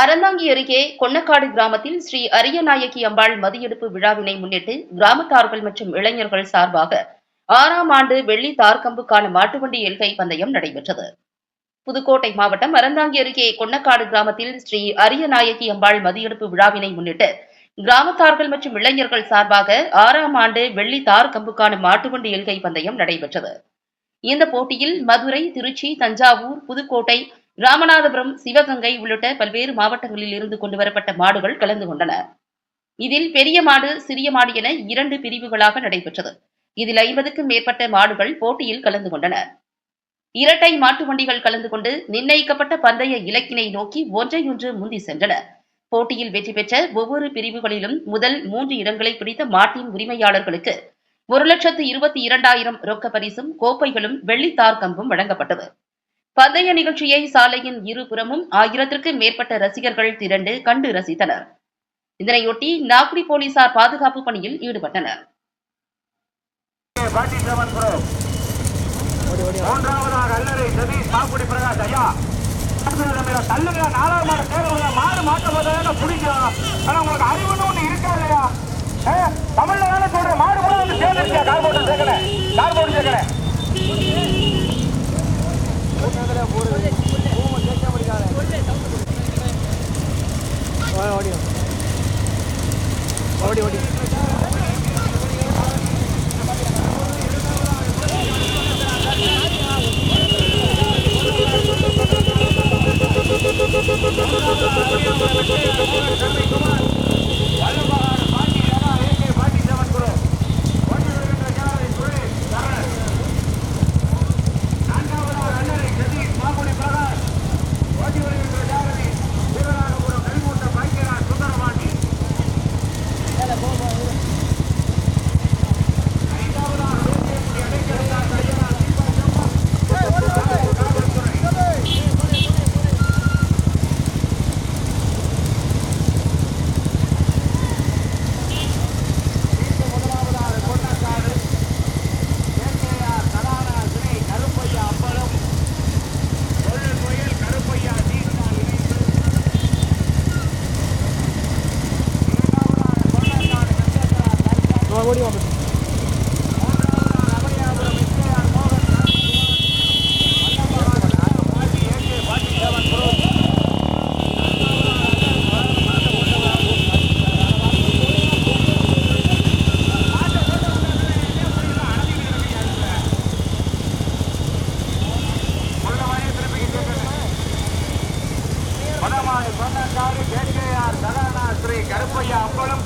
அறந்தாங்கி அருகே கொன்னக்காடு கிராமத்தில் ஸ்ரீ அரியநாயகி அம்பாள் மதியெடுப்பு விழாவினை முன்னிட்டு கிராமத்தார்கள் மற்றும் இளைஞர்கள் சார்பாக ஆறாம் ஆண்டு வெள்ளி தார்கம்புக்கான மாட்டுவண்டி எல்கை பந்தயம் நடைபெற்றது. புதுக்கோட்டை மாவட்டம் அறந்தாங்கி அருகே கொன்னக்காடு கிராமத்தில் ஸ்ரீ அரியநாயகி அம்பாள் மதியெடுப்பு விழாவினை முன்னிட்டு கிராமத்தார்கள் மற்றும் இளைஞர்கள் சார்பாக ஆறாம் ஆண்டு வெள்ளி தார்கம்புக்கான மாட்டுவண்டி எல்கை பந்தயம் நடைபெற்றது. இந்த போட்டியில் மதுரை திருச்சி தஞ்சாவூர் புதுக்கோட்டை ராமநாதபுரம் சிவகங்கை உள்ளிட்ட பல்வேறு மாவட்டங்களில் இருந்து கொண்டுவரப்பட்ட மாடுகள் கலந்து கொண்டன. இதில் பெரிய மாடு சிறிய மாடு என இரண்டு பிரிவுகளாக நடைபெற்றது. இதில் ஐம்பதுக்கும் மேற்பட்ட மாடுகள் போட்டியில் கலந்து கொண்டன. இரட்டை மாட்டு வண்டிகள் கலந்து கொண்டு நிர்ணயிக்கப்பட்ட பந்தய இலக்கினை நோக்கி ஒன்றையொன்று முந்தி சென்றன. போட்டியில் வெற்றி பெற்ற ஒவ்வொரு பிரிவுகளிலும் முதல் மூன்று இடங்களை பிடித்த மாட்டின் உரிமையாளர்களுக்கு ஒரு லட்சத்து இருபத்தி இரண்டாயிரம் ரொக்க பரிசும் கோப்பைகளும் வெள்ளித்தார் கம்பும் வழங்கப்பட்டது. பந்தய நிகழ்ச்சியை சாலையின் இருபுறமும் ஆயிரத்திற்கும் மேற்பட்ட ரசிகர்கள் திரண்டு கண்டு ரசித்தனர். இதனையொட்டி நாகுடி போலீசார் பாதுகாப்பு பணியில் ஈடுபட்டனர். பாட்டி செவன் ப்ரோ மூன்றாவதாக அல்லறை சதீஷ் மாக்குடி பிரகாஷ் ஐயா. தள்ளுங்க நாலாவது மாடு தேர்வுங்க மாடு மாட்ட பிடிக்கும் ஆனா உங்களுக்கு அறிவுன்னு ஒண்ணு இருக்கா இல்லையா? ஏ, தமிழ்ல தானே சொல்றேன் மாறு கூட வந்து சேர்ந்துருக்கியா கார் போட்டு சேர்க்கல. கார் போட்டு சேர்க்கல. ஓடி ஓடி. பாட்டி ஓடி வடமாடு கொண்டக்காடு கேகேஆர் சதானா ஸ்ரீ கருப்பையா அம்பலம்